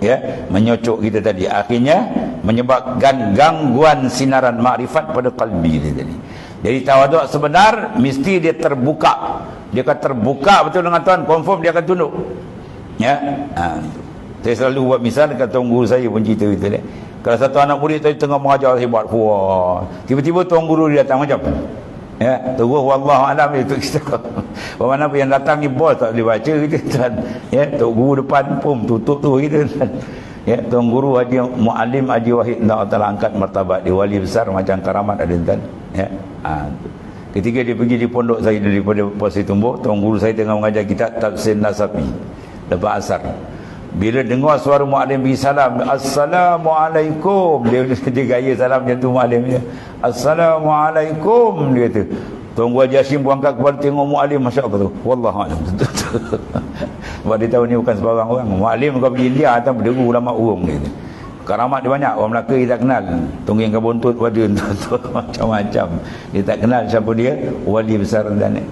ya menyocok kita tadi. Akhirnya menyebabkan gangguan sinaran makrifat pada kalbi dia tadi. Jadi tawaduk sebenar mesti dia terbuka. Dia akan terbuka betul dengan Tuhan confirm dia akan tunduk. Ya ha, saya selalu buat misal kata guru saya pun cerita itu dia. Kalau satu anak murid tadi tengah mengajar hebat puas tiba-tiba tuan guru dia datang macam ya terus wallahu alam itu kita mana pun yang datang ni bos tak boleh baca kita kan ya tok guru depan pun tutup tu kita ya tuan guru haji muallim haji wahid Allah Taala angkat martabat dia. Wali besar macam karamat ada kan ya ha, ketika dia pergi di pondok saya daripada posisi tumbuk tuan guru saya tengah mengajar kitab tafsir nasabi lepas asar bila dengar suara muallim bagi salam, Assalamualaikum. Dia dia gaya salam macam tu muallim dia. Assalamualaikum dia kata. Tunggu Haji Hashim pun angkat kepala tengok muallim masya-Allah tu. Wallahualam. Sebab dia tahu ni bukan sebarang orang. Muallim kau pergi India atau berdiri ulama urung dia. Karamat dia banyak. Orang Melaka dia tak kenal. Tunggu yang kebuntut pada macam-macam. Dia tak kenal siapa dia. Wali besar dan